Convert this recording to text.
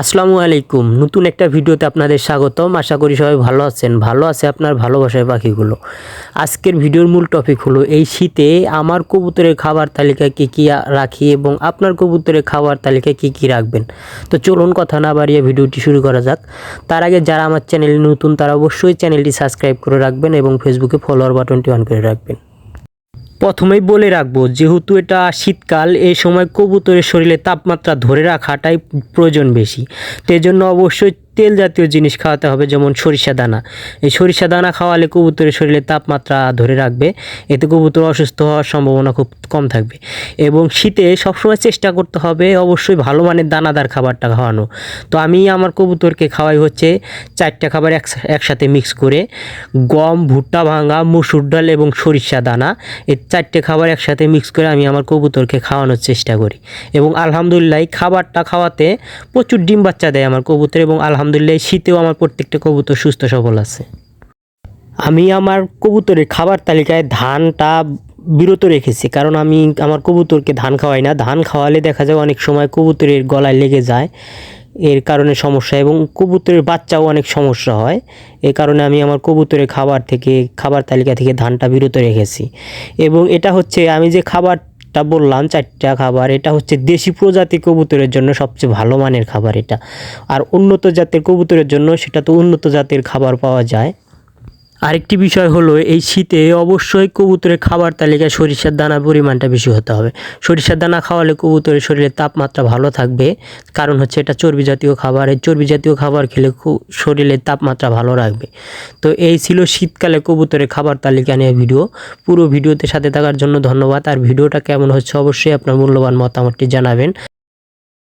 আসসালামু আলাইকুম। নতুন একটা ভিডিওতে আপনাদের স্বাগতম। আশা করি সবাই ভালো আছেন। ভালো আছে আপনার ভালোবাসায় পাখিগুলো। আজকের ভিডিওর মূল টপিক হলো, এই শীতে আমার কবুতরের খাবার তালিকায় কী কী রাখি এবং আপনার কবুতরের খাবার তালিকায় কী কী রাখবেন? তো চলুন কথা না বাড়িয়ে ভিডিওটি শুরু করা যাক। তার আগে যারা আমার চ্যানেলে নতুন, তারা অবশ্যই চ্যানেলটি সাবস্ক্রাইব করে রাখবেন এবং ফেসবুকে ফলোয়ার বাটনটি অন করে রাখবেন। প্রথমেই বলে রাখব, যেহেতু এটা শীতকাল, এই সময় কবুতরের শরীরে তাপমাত্রা ধরে রাখাটাই প্রয়োজন বেশি। তো জন্য অবশ্যই তেল জাতীয় জিনিস খাওয়াতে হবে, যেমন সরিষা দানা। এই সরিষা দানা খাওয়ালে কবুতরের শরীরে তাপমাত্রা ধরে রাখবে, এতে কবুতর অসুস্থ হওয়ার সম্ভাবনা খুব কম থাকবে। এবং শীতে সবসময় চেষ্টা করতে হবে অবশ্যই ভালো মানের দানাদার খাবারটা খাওয়ানো। তো আমি আমার কবুতরকে খাওয়াই হচ্ছে চারটা খাবার এক- একসাথে মিক্স করে। গম, ভুট্টা ভাঙা, মসুর ডাল এবং সরিষা দানা। এই চারটে খাবার একসাথে মিক্স করে আমি আমার কবুতরকে খাওয়ানোর চেষ্টা করি। এবং আলহামদুলিল্লাহ খাবারটা খাওয়াতে প্রচুর ডিম বাচ্চা দেয় আমার কবুতর এবং আলহামদুলিল্লাহ এই শীতেও আমার প্রত্যেকটা কবুতর সুস্থ, সবল আছে। আমি আমার কবুতরের খাবার তালিকায় ধানটা বিরত রেখেছি, কারণ আমি আমার কবুতরকে ধান খাওয়াই না। ধান খাওয়ালে দেখা যায় অনেক সময় কবুতরের গলায় লেগে যায়, এর কারণে সমস্যা, এবং কবুতরের বাচ্চাও অনেক সমস্যা হয়। এ কারণে আমি আমার কবুতরের খাবার থেকে, খাবার তালিকা থেকে ধানটা বিরত রেখেছি। এবং এটা হচ্ছে, আমি যে খাবারটা বললাম, চারটা খাবার। এটা হচ্ছে দেশি প্রজাতি কবুতরের জন্য সবচেয়ে ভালো মানের খাবার এটা। আর উন্নত জাতের কবুতরের জন্য সেটা তো উন্নত জাতের খাবার পাওয়া যায়। আরেকটি বিষয় হলো, এই শীতে অবশ্যই কবুতরের খাবার তালিকায় সরিষার দানার পরিমাণটা বেশি হতে হবে। সরিষার দানা খাওয়ালে কবুতরের শরীরের তাপমাত্রা ভালো থাকবে। কারণ হচ্ছে এটা চর্বি জাতীয় খাবার। এই চর্বি জাতীয় খাবার খেলে শরীরের তাপমাত্রা ভালো রাখবে। তো এই ছিল শীতকালে কবুতরের খাবার তালিকা নিয়ে ভিডিও। পুরো ভিডিওতে সাথে থাকার জন্য ধন্যবাদ। আর ভিডিওটা কেমন হচ্ছে অবশ্যই আপনার মূল্যবান মতামতটি জানাবেন।